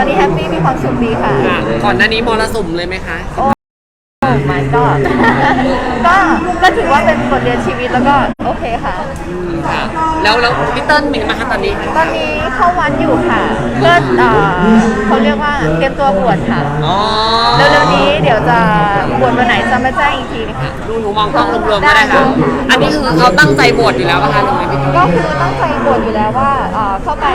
อนนี้แฮปปี้มีความสุขดีค่ะ ค่ะก่อนหน้านี้มรสุมเลยไหมคะโอ้ my god ก็ก็ถือว่าเป็นบทเรียนชีวิตแล้วก็โอเคค่ะ อืมค่ะ แล้วแล้วพี่เติ้ลเป็นไงบ้างคะตอนนี้ ตอนนี้เข้าวัดอยู่ค่ะ เพื่อเอ่อเขาเรียกว่าเตรียมตัวบวชค่ะ อ๋อเร็วๆนี้เดี๋ยวจะบวชวันไหนจะมาแจ้งอีกทีนะคะ ดูหนูมองกล้องรวมๆก็ได้ค่ะ อันนี้คือเขาตั้งใจบวชอยู่แล้วป่ะคะหรือไงพี่ก็คือตั้งใจบวชอยู่แล้วว่าเอ่อเข้าไป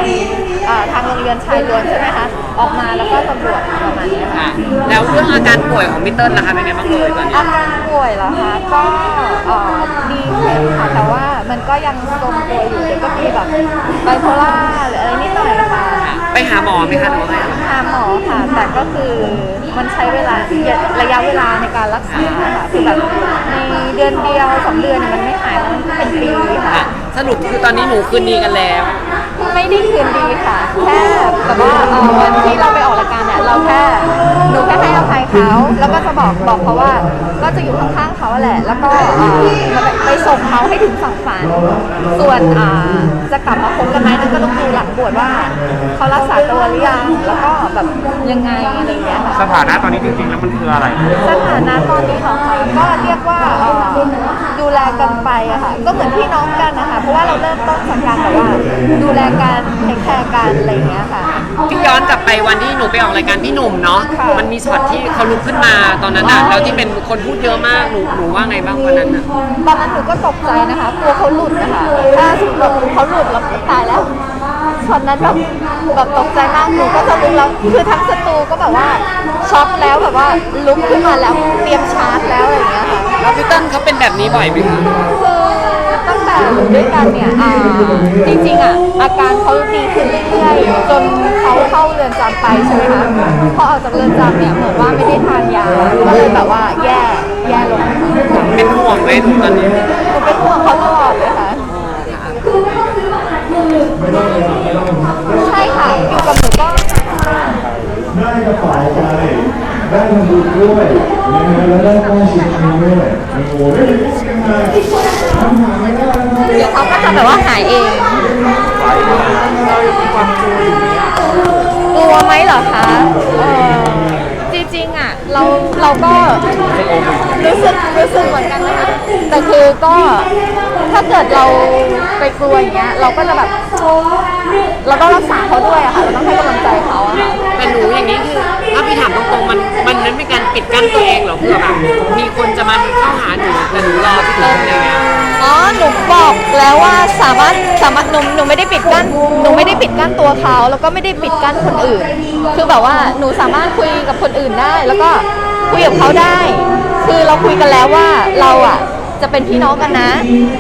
เอ่อทางโรงเรียนชายล้วนใช่ไหมคะออกมาแล้วก็จะบวชประมาณนี้ค่ะ ค่ะแล้วเรื่องอาการป่วยของพี่เติ้ลนะคะเป็นไงบ้างเลยตอนนี้อาการป่วยเหรอคะก็เอ่อดีขึ้นค่ะแต่ว่ามันก็ยังทรงตัวอยู่เดี๋ยวก็มีแบบไบโพล่าหรืออะไรนิดหน่อยค่ะไปหาหมอไหมคะหรือว่าไงคะหาหมอค่ะ แต่ก็คือมันใช้เวลาระยะเวลาในการรักษาค่ะคือแบบในเดือนเดียวสองเดือนเนี่ยมันไม่หายแล้วมันเป็นปีค่ะ ค่ะสรุปคือตอนนี้หนูคืนดีกันแล้ว ไม่ได้คืนดีค่ะ แค่แบบว่าเอ่อวันที่เราไปออกรายการเนี่ยเราแค่หนูแค่ให้อภัยเขาแล้วก็จะบอกบอกเขาว่าก็จะอยู่ข้างๆเขาแหละ แล้วก็เอ่อไปส่งเขาให้ถึงฝั่งฝัน ส่วนอ่าจะกลับมาคบกันไหมนั่นก็ต้องดูหลังบวชว่าเขารักษาตัวหรือยังแล้วก็แบบยังไงอะไรอย่างเงี้ยค่ะ สถานะตอนนี้จริงๆ แล้วมันคืออะไร สถานะตอนนี้ของเขาก็เรียกว่าเอ่อดูแลกันไปอะค่ะ ก็เหมือนพี่น้องกันนะคะ เพราะว่าเราเริ่มต้นจากการแบบว่า ดูแลกันเทคแคร์กันอะไรอย่างเงี้ยค่ะที่ย้อนกลับไปวันที่หนูไปออกรายการพี่หนุ่มเนาะ ค่ะ มันมีช็อตที่เขาลุกขึ้นมาตอนนั้นอะแล้วที่เป็นคนพูดเยอะมาก หนูหนูว่าไงบ้างวันนั้นอะตอนนั้นหนูก็ตกใจนะคะกลัวเขาหลุดนะคะถ้าสมมติเขาหลุดแล้วตายแล้วช็อตนั้นแบบแบบตกใจมากหนูก็จะลุกแล้วคือทั้งสตูก็แบบว่าช็อกแล้วแบบว่าลุกขึ้นมาแล้วเตรียมชาร์จแล้วอะไรอย่างเงี้ยค่ะ แล้วพี่เติ้ลเขาเป็นแบบนี้บ่อยไหมคะ คือ ตั้งแต่อยู่ด้วยกันเนี่ยอ่าจริงๆอะอาการเขาดีขึ้นเรื่อยๆจนเขาเข้าเรือนจำไปใช่ไหมคะพอออกจากเรือนจำเนี่ยเหมือนว่าไม่ได้ทานยาก็เลยแบบว่าแย่แย่ลงเป็นห่วงไหมหนูตอนนี้หนูเป็นห่วงเขาตลอดเลยค่ะใช่ค่ะอยู่กับหนูก็ได้กระเป๋าไปได้ทำบุญด้วยนะฮะแล้วได้ป้ายชิ้นนี้ด้วยโอ้โหไม่ได้ยั เดี๋ยวเขาก็จะแบบว่าหายเองกลัวไหมเหรอคะเออจริงๆอะเราเราก็รู้สึกรู้สึกเหมือนกันนะคะแต่คือก็ถ้าเกิดเราไปกลัวอย่างเงี้ยเราก็จะแบบเราต้องรักษาเขาด้วยอะค่ะเราต้องให้กำลังใจเขาอะค่ะ แต่หนูอย่างนี้คือถ้าพี่ถามตรงๆมันมันไม่เป็นการปิดกั้นตัวเองเหรอเพื่อแบบมีคน มาเข้าหาหนูแต่หนูรอพี่เติ้ลอะไรเงี้ยอ๋อ หนูบอกแล้วว่าสามารถสามารถหนูหนูไม่ได้ปิดกั้นหนูไม่ได้ปิดกั้นตัวเขาแล้วก็ไม่ได้ปิดกั้นคนอื่น คือแบบว่าหนูสามารถคุยกับคนอื่นได้ แล้วก็คุยกับเขาได้ คือเราคุยกันแล้วว่าเราอะจะเป็นพี่น้องกันนะ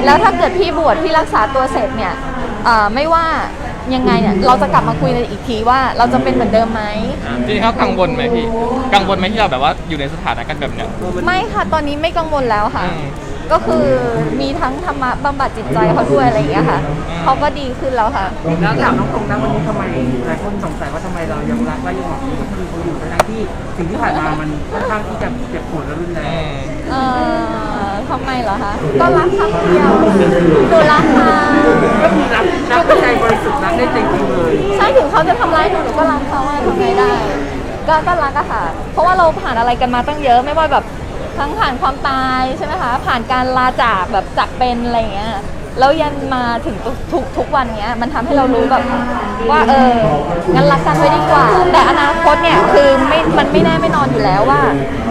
แล้วถ้าเกิดพี่บวชพี่รักษาตัวเสร็จเนี่ยเอ่อไม่ว่า ยังไงเนี่ยเราจะกลับมาคุยกันอีกทีว่าเราจะเป็นเหมือนเดิมไหม จริงๆเขากังวลไหมพี่ กังวลไหมที่เราแบบว่าอยู่ในสถานะกันแบบเนี้ย ไม่ค่ะ ตอนนี้ไม่กังวลแล้วค่ะ อืมก็คือมีทั้งธรรมะบำบัดจิตใจเขาด้วยอะไรอย่างเงี้ยค่ะเขาก็ดีขึ้นแล้วค่ะ แล้วถามน้องตรงนะวันนี้ทำไมหลายคนสงสัยว่าทำไมเรายังรักและยังหวังดีกับพี่เขาอยู่ทั้งที่สิ่งที่ผ่านมามันค่อนข้างที่จะเจ็บปวดและรุนแรงเอ่อ ทำไมเหรอคะ ก็รักครั้งเดียวหนูรักค่ะก็คือรักรักด้วยใจบริสุทธิ์รักได้จริงๆเลยใช่ถึงเขาจะทำร้ายหนูหนูก็รักเขาอะทำไงได้ ก็ก็รักอะค่ะ เพราะว่าเราผ่านอะไรกันมาตั้งเยอะไม่ว่าแบบทั้งผ่านความตายใช่ไหมคะ ผ่านการลาจากแบบจากเป็นอะไรอย่างเงี้ย แล้วยันมาถึงทุกทุกทุกวันเนี้ยมันทำให้เรารู้แบบว่าเอองั้นรักกันไว้ดีกว่า แต่อนาคตเนี่ยคือไม่มันไม่แน่ไม่นอนอยู่แล้วว่า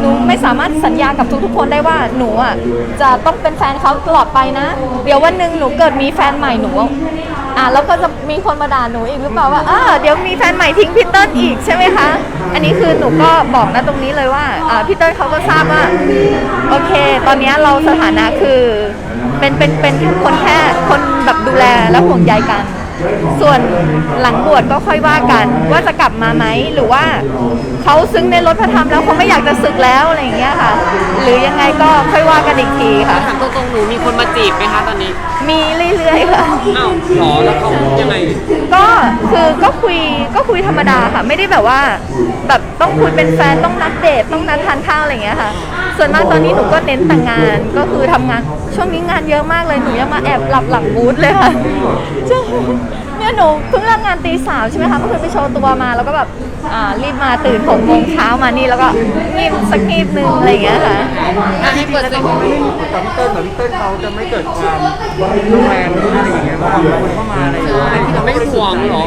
หนูไม่สามารถสัญญากับทุกๆคนได้ว่าหนูอะจะต้องเป็นแฟนเขาตลอดไปนะ เดี๋ยววันหนึ่งหนูเกิดมีแฟนใหม่หนูอะแล้วก็จะมีคนมาด่าหนูอีกหรือเปล่าว่าเออเดี๋ยวมีแฟนใหม่ทิ้งพี่เติ้ลอีกใช่ไหมคะ อันนี้คือหนูก็บอกนะตรงนี้เลยว่าอ่าพี่เติ้ลเขาก็ทราบว่าโอเค ตอนนี้เราสถานะคือ เป็นเป็นเป็นแค่คนแค่คนแบบดูแลและห่วงใยกัน ส่วนหลังบวชก็ค่อยว่ากัน ว่าจะกลับมาไหมหรือว่าเขาซึ้งในรถพระธรรมแล้วเขาไม่อยากจะศึกแล้วอะไรอย่างเงี้ยค่ะ หรือยังไงก็ค่อยว่ากันอีกทีค่ะ ถามตรงๆหนูมีคนมาจีบไหมคะตอนนี้มีเรื่อยๆค่ะ อ้าวหรอแล้วเขายังไงก็คือก็คุยก็คุยธรรมดาค่ะ ไม่ได้แบบว่า แบบต้องคุยเป็นแฟนต้องนัดเดทต้องนัดทานข้าวอะไรอย่างเงี้ยค่ะ ส่วนมากตอนนี้หนูก็เน้นแต่งงานก็คือทำงาน ช่วงนี้งานเยอะมากเลยหนูยังมาแอบหลับหลังบูธเลยค่ะใช่ไม่ เนี่ยหนูเพิ่งเลิกงานตีสามใช่ไหมคะเมื่อคืนไปโชว์ตัวมาแล้วก็แบบอ่ารีบมาตื่นหกโมงเช้ามานี่แล้วก็งีบสักงีบนึงอะไรอย่างเงี้ยค่ะถ้าให้เปิดแล้วเสีก็ยงไม่ได้มีผลต่อพี่เติ้ลเหรอพี่เติ้ลเขาจะไม่เกิดความรุนแรงหรืออะไรอย่างเงี้ยว่าคนเข้ามาอะไรอย่างเงี้ยที่เราไม่ห่วงเหรอ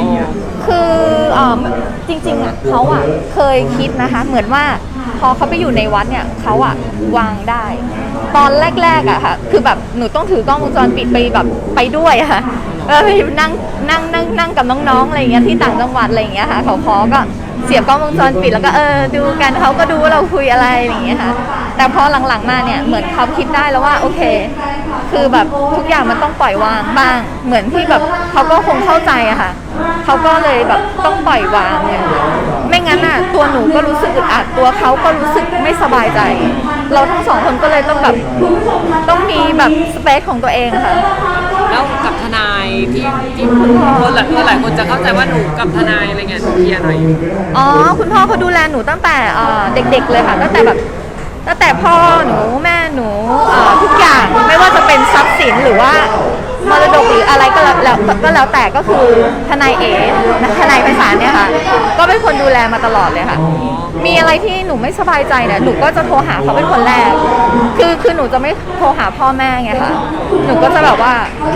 คือเอ่อจริงๆอะเขาอะเคยคิดนะคะ เหมือนว่าพอเขาไปอยู่ในวัดเนี่ยเขาอะวางได้ ตอนแรกๆอะค่ะ คือแบบหนูต้องถือกล้องวงจรปิดไปแบบไปด้วยอะค่ะ เออไปนั่งนั่งนั่งนั่งกับน้องๆอะไรอย่างเงี้ยที่ต่างจังหวัดอะไรอย่างเงี้ยค่ะเขาพอก็เสียบกล้องวงจรปิดแล้วก็เออดูกันเขาก็ดูว่าเราคุยอะไรอย่างเงี้ยค่ะ แต่พอหลังๆมาเนี่ยเหมือนเขาคิดได้แล้วว่าโอเค คือแบบทุกอย่างมันต้องปล่อยวางบ้าง เหมือนที่แบบเขาก็คงเข้าใจอะค่ะเขาก็เลยแบบต้องปล่อยวางเลยไม่งั้นน่ะตัวหนูก็รู้สึกอึดอัดตัวเขาก็รู้สึกไม่สบายใจ เราทั้งสองคนก็เลยต้องแบบต้องมีแบบสเปซของตัวเองค่ะแล้วก ที่ที่คนหลายคนหลายคนจะเข้าใจว่าหนูกับทนายอะไรเงี้ยเคลียร์หน่อยอ๋อ คุณพ่อเขาดูแลหนูตั้งแต่เอ่อเด็กๆเลยค่ะ ตั้งแต่แบบตั้งแต่พ่อหนูแม่หนูเอ่อทุกอย่างไม่ว่าจะเป็นทรัพย์สินหรือว่า มรดกหรืออะไรก็แล้วแล้วก็แล้วแต่ก็คือทนายเอ๋นะทนายไพศาลเนี่ยค่ะ ก็เป็นคนดูแลมาตลอดเลยค่ะ มีอะไรที่หนูไม่สบายใจเนี่ยหนูก็จะโทรหาเขาเป็นคนแรก คือคือหนูจะไม่โทรหาพ่อแม่ไงค่ะหนูก็จะแบบว่า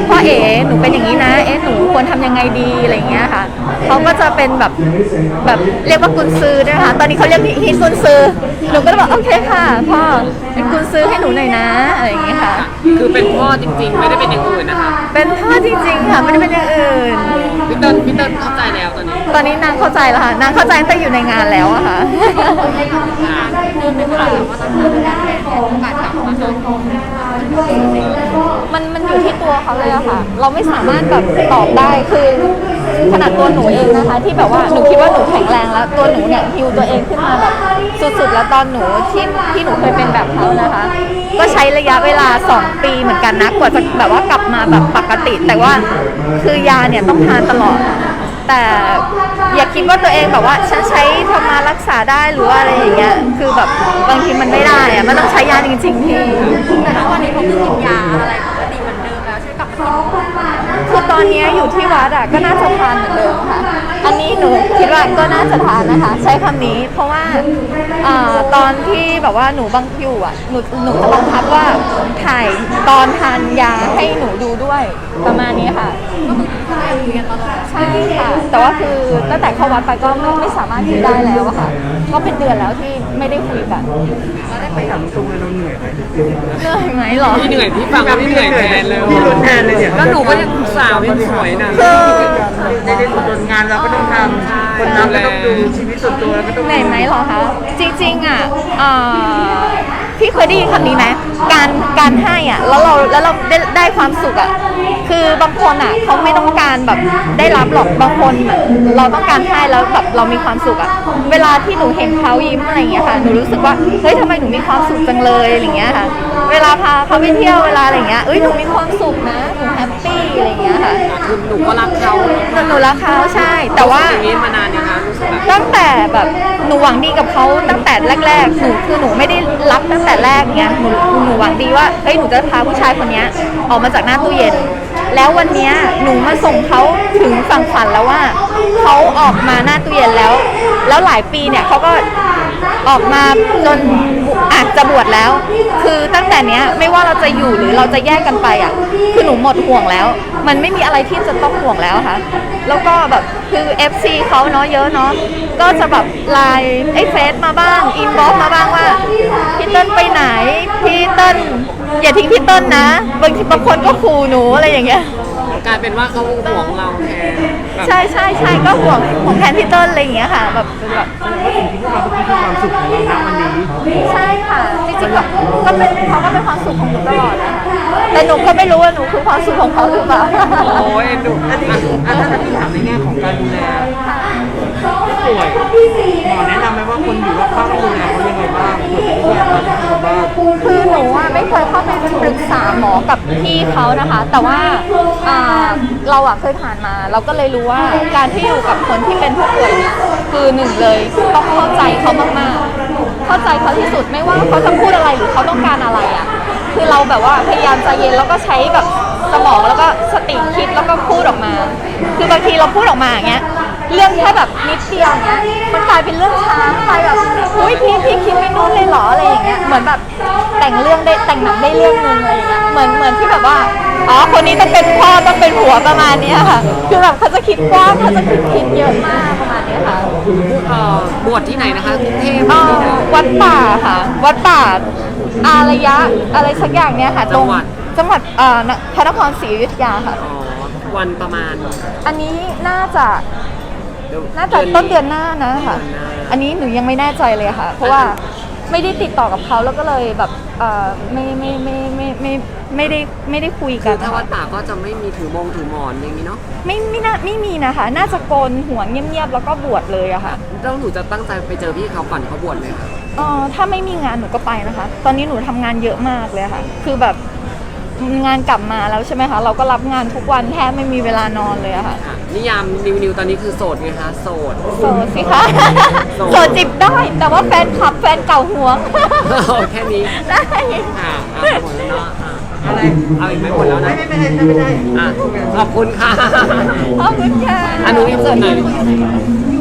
พ่อเอ๋หนูเป็นอย่างนี้นะเอ๊ะหนูควรทำยังไงดีอะไรอย่างเงี้ยค่ะเขาก็จะเป็นแบบแบบเรียกว่ากุญซือด้วยนะคะตอนนี้เขาเรียกฮิตกุญซือหนูก็จะบอกโอเคค่ะพ่อเป็นกุญซือให้หนูหน่อยนะอะไรอย่างเงี้ยค่ะ คือเป็นพ่อจริงๆ ไม่ได้เป็นอย่างอื่นนะคะเป็นพ่อจริงๆค่ะไม่ได้เป็นอย่างอื่น พี่เติ้ลพี่เติ้ลเข้าใจแล้วตอนนี้ตอนนี้นางเข้าใจแล้วค่ะนางเข้าใจตั้งแต่อยู่ในงานแล้วอะค่ะมันมันอยู่ที่ตัวเขาเลยอะค่ะ เราไม่สามารถแบบตอบได้คือขนาดตัวหนูเองนะคะ ที่แบบว่าหนูคิดว่าหนูแข็งแรงแล้ว ตัวหนูเนี่ยฮิวตัวเองขึ้นมาแบบ สุดๆ แล้วตอนหนูที่ที่หนูเคยเป็นแบบเขานะคะ ก็ใช้ระยะเวลา 2 ปีเหมือนกันนะกว่าจะแบบว่ากลับมาแบบปกติ แต่ว่าคือยาเนี่ยต้องทานตลอด แต่อย่าคิดว่าตัวเองแบบว่าฉันใช้ธรรมารักษาได้หรือว่าอะไรอย่างเงี้ยคือแบบบางทีมันไม่ได้อะมันต้องใช้ยาจริงๆพี่แต่ถ้าวันนี้เขาคือกินยาอะไร อตอนเนี้ยอยู่ที่วัดอะก็น่าจะทานเหมือนเดิมค่ะ อันนี้หนูคิดว่าก็น่าจะทานนะคะ ใช้คำนี้ เพราะว่าอ่าตอนที่แบบว่าหนูบังอยู่อะหนูหนูจะบังคับว่าถ่ายตอนทานยาให้หนูดูด้วยประมาณนี้ค่ะ ใช่ค่ะ แต่ว่าคือตั้งแต่เข้าวัดไปก็ไม่ไม่สามารถคุยได้แล้วอะค่ะ ก็เป็นเดือนแล้วที่ไม่ได้คุยกันไปถามตรงเลยเราเหนื่อยไหมเหนื่อยไหมหรอ พี่เหนื่อยพี่ฟังแล้วพี่เหนื่อยแทนเลยพี่ลุ้นแทนเลยเนี่ย แล้วหนูก็ยังสาวยังสวยนะคือในในส่วนงานเราก็ต้องทำคนนั้นก็ต้องดูชีวิตส่วนตัวเราก็ต้องเหนื่อยไหมเหรอคะ จริงๆอะเอ่อพี่เคยได้ยินคำนี้ไหมการการให้อะแล้วเราแล้วเราได้ได้ความสุขอะคือบางคนอะเขาไม่ต้องการแบบได้รับหรอกบางคนอะเราต้องการให้แล้วแบบเรามีความสุขอะเวลาที่หนูเห็นเขายิ้มอะไรอย่างเงี้ยค่ะหนูรู้สึกว่าเฮ้ยทำไมหนูมีความสุขจังเลยอะไรอย่างเงี้ยค่ะ เวลาพาเขาไปเที่ยวเวลาอะไรอย่างเงี้ยเอ้ยหนูมีความสุขนะ งเงี้ยค่ะคือหนูก็รักเขาหนูหนูรักเขาใช่ แต่ว่าอย่างนี้มานานยังคะรู้สึกแบบตั้งแต่แบบหนูหวังดีกับเขาตั้งแต่แรก ๆ หนูคือหนูไม่ได้รับตั้งแต่แรกเนี้ยหนูหนูหวังดีว่าเฮ้ยหนูจะพาผู้ชายคนเนี้ยออกมาจากหน้าตู้เย็น แล้ววันเนี้ยหนูมาส่งเขาถึงฝั่งฝันแล้วว่าเขาออกมาหน้าตู้เย็นแล้ว แล้วหลายปีเนี่ยเขาก็ออกมาจนอาจจะบวชแล้ว คือตั้งแต่เนี้ยไม่ว่าเราจะอยู่หรือเราจะแยกกันไปอะ คือหนูหมดห่วงแล้ว มันไม่มีอะไรที่จะต้องห่วงแล้วค่ะ แล้วก็แบบคือ FC เขาเนาะเยอะเนาะ ก็จะแบบไลน์ไอ้เฟซมาบ้าง อินบ็อกมาบ้างว่าพี่เติ้ลไปไหน พี่เติ้ลอย่าทิ้งพี่เติ้ลนะ บางทีบางคนก็ขู่หนูอะไรอย่างเงี้ย กลายเป็นว่าเขาห่วงเราแทนแบบใช่ใช่ใช่ก็ห่วงห่วงแทนพี่เติ้ลอะไรอย่างเงี้ยค่ะ แบบแบบว่าสิ่งที่พวกเราเมื่อกี้คือความสุขของเราณวันนี้ใช่ค่ะ จริงๆก็ก็เป็นเขาก็เป็นความสุขของหนูตลอดนะคะ แต่หนูก็ไม่รู้ว่าหนูคือความสุขของเขาหรือเปล่า โอ้ยดูอันนี้อันนั้นที่ถามในแง่ของการดูแลผู้ป่วยหมอแนะนำไหมว่าคนอยู่รอบข้างต้องดูแลเขายังไงบ้างเผื่อเป็นที่อาการที่เขาบ้างคือหนูอะไม่เคยเข้าไปปรึกษาหมอกับพี่เขานะคะ แต่ว่าอ่าเราอะเคยผ่านมา เราก็เลยรู้ว่าการที่อยู่กับคนที่เป็นผู้ป่วยเนี่ยคือหนึ่งเลยต้องเข้าใจเขามากๆ เข้าใจเขาที่สุดไม่ว่าเขาจะพูดอะไรหรือเขาต้องการ แบบว่าพยายามใจเย็นแล้วก็ใช้แบบสมองแล้วก็สติคิดแล้วก็พูดออกมา คือบางทีเราพูดออกมาอย่างเงี้ยเรื่องแค่แบบนิดเดียวเนี้ยมันกลายเป็นเรื่องช้างไปแบบอุ้ยพี่พี่คิดไม่นู่นเลยเหรออะไรอย่างเงี้ยเหมือนแบบแต่งเรื่องได้แต่งหนังได้เรื่องนึงอะไรอย่างเงี้ยเหมือนเหมือนที่แบบว่าอ๋อคนนี้ต้องเป็นพ่อต้องเป็นผัวประมาณเนี้ยค่ะคือแบบเขาจะคิดกว้างเขาจะคิดคิดเยอะมากประมาณเนี้ยค่ะเอ่อบวชที่ไหนนะคะกรุงเทพเอ่อวัดป่าค่ะ วัดป่า อารยะอะไรสักอย่างเนี้ยค่ะตรงจังหวัดเอ่อพระนครศรีอยุธยาค่ะ อ๋อวันประมาณอันนี้น่าจะเดี๋ยวน่าจะต้นเดือนหน้านะค่ะเดือนหน้าอันนี้หนูยังไม่แน่ใจเลยค่ะ เพราะว่าไม่ได้ติดต่อกับเขาแล้วก็เลยแบบเอ่อไม่ไม่ไม่ไม่ไม่ไม่ได้ไม่ได้คุยคืกัอนถ้านะวัคะดป่าก็จะไม่มีถือมงถือหมอนอย่างนี้เนาะไม่ไม่น่าไม่มีนะคะ น่าจะโกนหัวเงียบๆแล้วก็บวชเลยอะค่ะ แล้วหนูจะตั้งใจไปเจอพี่เขาก่อนเขาบวชไหมคะ เออถ้าไม่มีงานหนูก็ไปนะคะ ตอนนี้หนูทำงานเยอะมากเลยค่ะ คือแบบงานกลับมาแล้วใช่ไหมคะ เราก็รับงานทุกวันแทบไม่มีเวลานอนเลยอะค่ะค่ะนิยามนิวนิวตอนนี้คือโสดไงคะโสด โสดสิคะโสด โสดจิบได้ แต่ว่าแฟนคลับแฟนเก่าหวง แค่นี้ได้ ค่ะเอาหมดแล้วเนาะอะอะไรเอาอีกไหมหมดแล้วนะไม่ไม่ไม่ไม่ไม่ได้อะขอบคุณค่ะขอบคุณค่ะ อนุอินเสิร์ตหน่อย